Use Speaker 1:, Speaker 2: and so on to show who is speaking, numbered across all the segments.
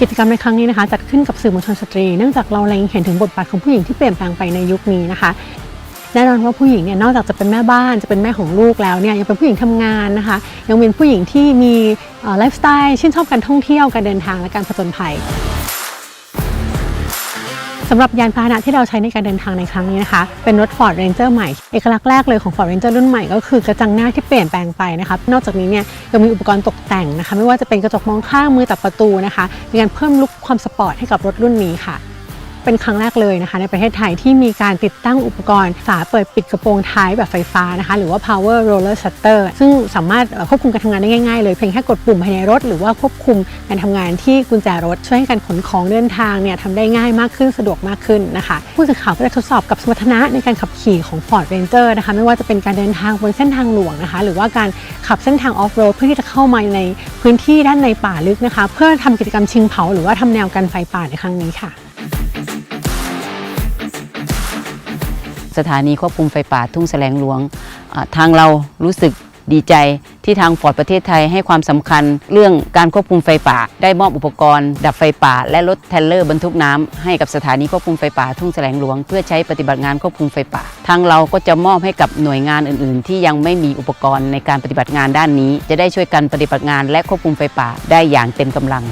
Speaker 1: กิจกรรมในครั้งนี้นะคะจัดขึ้นกับสื่อมวลชนสตรี เนื่องจากเราเล็งเห็นถึงบทบาทของผู้หญิงที่เปลี่ยนแปลงไปในยุคนี้นะคะแน่นอนว่าผู้หญิงเนี่ยนอกจากจะเป็นแม่บ้านจะเป็นแม่ของลูกแล้วเนี่ยยังเป็นผู้หญิงทำงานนะคะ ยังเป็นผู้หญิงที่มีไลฟ์สไตล์ชื่นชอบการท่องเที่ยวการเดินทางและการผจญภัย สำหรับยานพาหนะที่เราใช้ในการเดินทางในครั้งนี้นะคะ เป็นรถ Ford Ranger ใหม่ เอกลักษณ์แรกเลยของ Ford Ranger รุ่นใหม่ก็คือกระจังหน้าที่เปลี่ยนแปลงไปนะคะนอกจากนี้เนี่ยยังมีอุปกรณ์ตกแต่งนะคะ ไม่ว่าจะเป็นกระจกมองข้างมือตัดประตูนะคะในการเพิ่มลุคความสปอร์ตให้กับรถรุ่นนี้ค่ะ เป็นครั้งแรกเลยนะคะ ในประเทศไทยที่มีการติดตั้งอุปกรณ์ฝาเปิดปิดกระโปรงท้ายแบบไฟฟ้านะคะ หรือว่า power roller shutter ซึ่งสามารถควบคุมการทำงานได้ง่ายๆเลย เพียงแค่กดปุ่มภายในรถ หรือว่าควบคุมการทำงานที่กุญแจรถ ช่วยให้การขนของเดินทางเนี่ยทำได้ง่ายมากขึ้นสะดวกมากขึ้นนะคะ ผู้สื่อข่าวก็ได้ทดสอบกับสมรรถนะในการขับขี่ของ Ford Ranger นะคะไม่ว่าจะเป็นการเดินทางบนเส้นทางหลวงนะคะ หรือว่าการขับเส้นทางออฟโรดเพื่อที่จะเข้ามาในพื้นที่ด้านในป่าลึกนะคะ เพื่อทำกิจกรรมชิงเผาหรือว่าทำแนวกันไฟป่าในครั้งนี้ค่ะ
Speaker 2: สถานีควบคุมไฟป่าทุ่งแสลงหลวง ทางเรารู้สึกดีใจที่ทางฟอร์ดประเทศไทยให้ความสำคัญ เรื่องการควบคุมไฟป่า ได้มอบอุปกรณ์ ดับไฟป่า และรถเทลเลอร์บรรทุกน้ำให้กับสถานีควบคุมไฟป่าทุ่งแสลงหลวง เพื่อใช้ปฏิบัติงานควบคุมไฟป่า ทางเราก็จะมอบให้กับหน่วยงานอื่น ๆ ที่ยังไม่มีอุปกรณ์ในการปฏิบัติงานด้านนี้ จะได้ช่วยกันปฏิบัติงานและควบคุมไฟป่าได้อย่างเต็มกำลัง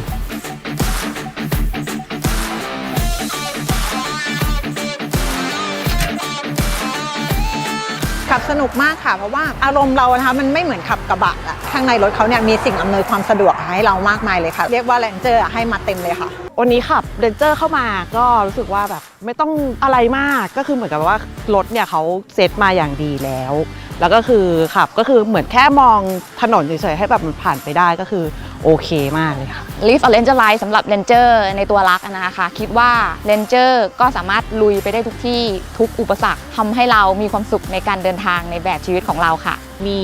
Speaker 3: ขับสนุกมากค่ะ เพราะว่าอารมณ์เรานะคะมันไม่เหมือนขับกระบะอะข้างในรถเขาเนี่ยมีสิ่งอำนวยความสะดวกให้เรามากมายเลยค่ะ เรียกว่าแรนเจอร์ให้มาเต็มเลยค่ะ
Speaker 4: วันนี้ขับเรนเจอร์เข้ามาก็รู้สึกว่าแบบไม่ต้องอะไรมากก็คือเหมือนกับว่ารถเนี่ยเขาเซตมาอย่างดีแล้ว แล้วก็คือขับก็คือเหมือนแค่มองถนนเฉยๆให้แบบมันผ่านไปได้ก็คือโอเคมากเลยค่ะ
Speaker 5: Live a Ranger Line สำหรับ Ranger ในตัวรักนะคะ คิดว่า Ranger ก็สามารถลุยไปได้ทุกที่ทุกอุปสรรคทำให้เรามีความสุขในการเดินทางในแบบชีวิตของเราค่ะ
Speaker 4: มี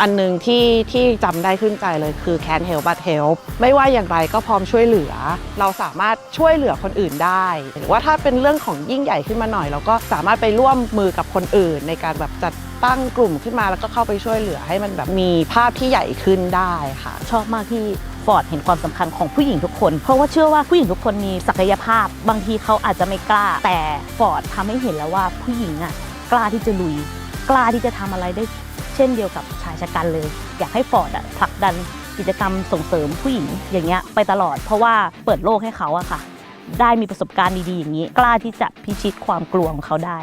Speaker 4: อันหนึงที่ที่จำได้ขึ้นใจเลยคือ can help but help ไม่ว่าอย่างไรก็พร้อมช่วยเหลือ เราสามารถช่วยเหลือคนอื่นได้ หรือว่าถ้าเป็นเรื่องของยิ่งใหญ่ขึ้นมาหน่อย เราก็สามารถไปร่วมมือกับคนอื่น ในการแบบจัดตั้งกลุ่มขึ้นมาแล้วก็เข้าไปช่วยเหลือให้มันแบบมีภาพที่ใหญ่ขึ้นได้ค่ะ
Speaker 6: ชอบมากที่ฟอร์ดเห็นความสำคัญของผู้หญิงทุกคน เพราะว่าเชื่อว่าผู้หญิงทุกคนมีศักยภาพ บางทีเขาอาจจะไม่กล้า แต่ฟอร์ดทำให้เห็นแล้วว่าผู้หญิงอะกล้าที่จะลุย กล้าที่จะทำอะไรได้ เช่นเดียวกับชายชะกันเลย อยากให้ฟอร์ดผลักดันกิจกรรมส่งเสริมผู้หญิงอย่างเงี้ยไปตลอด เพราะว่าเปิดโลกให้เขาอะค่ะ ได้มีประสบการณ์ดีๆอย่างนี้ กล้าที่จะพิชิตความกลัวของเขาได้